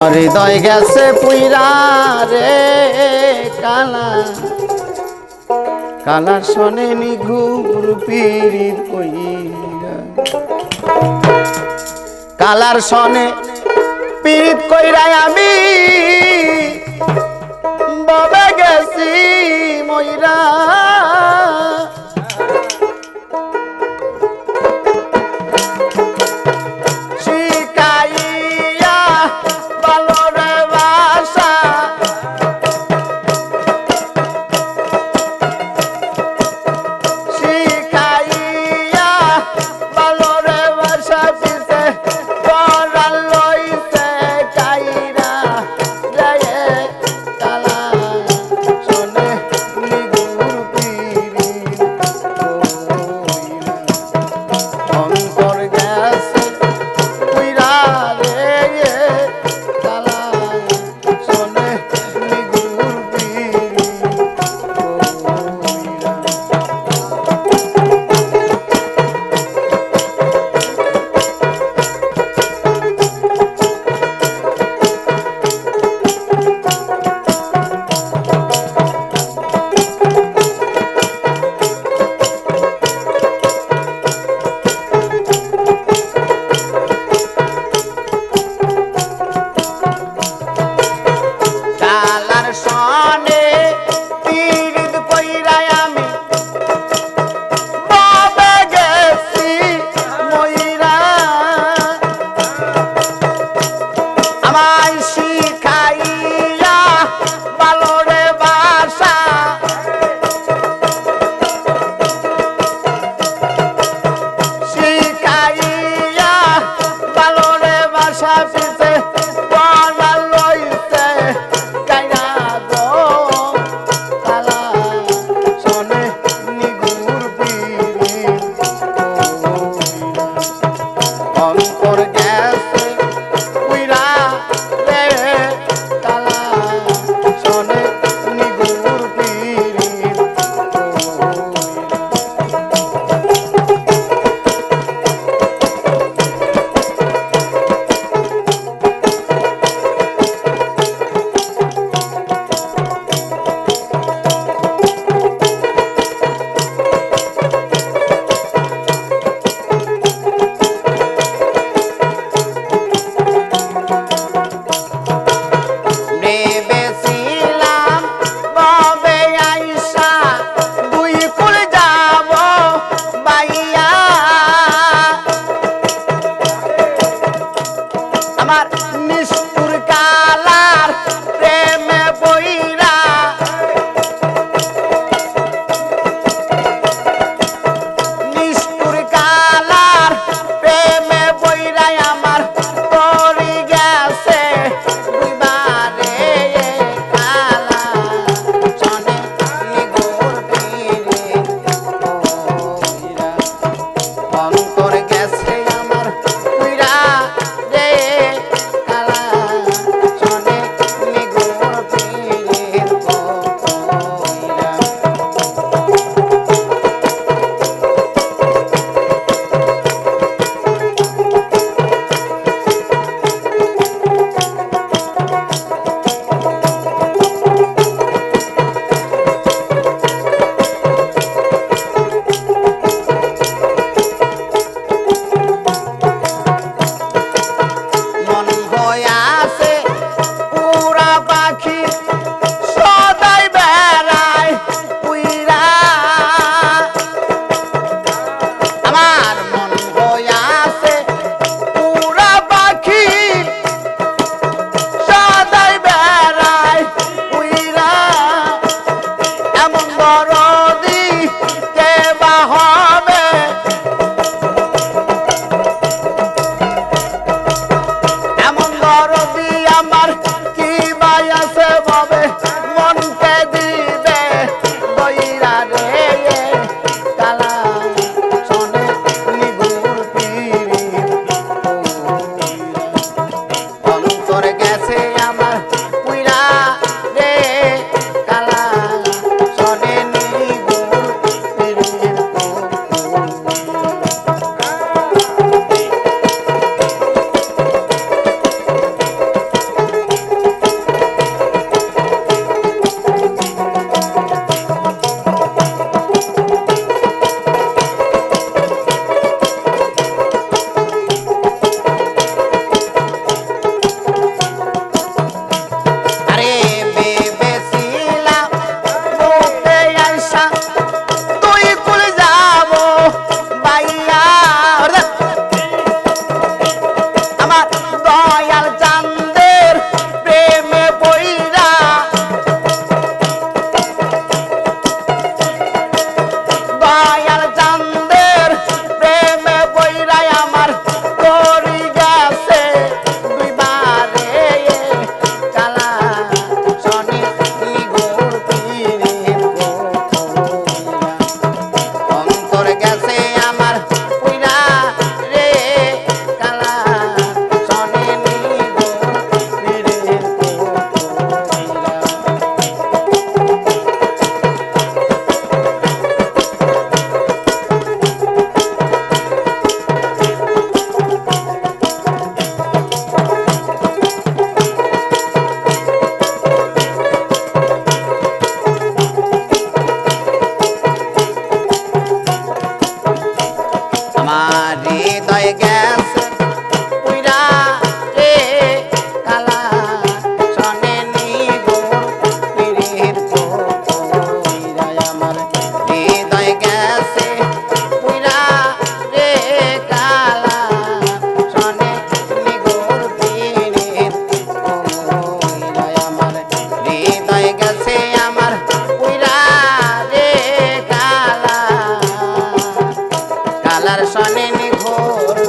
হৃদয় গেছে পুইরা রে কালা। কালার শোনে নি পীড়িত কালার শোনে পীড়িত কইরাই আমি। বাবা গেছি ময়রা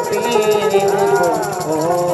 পীর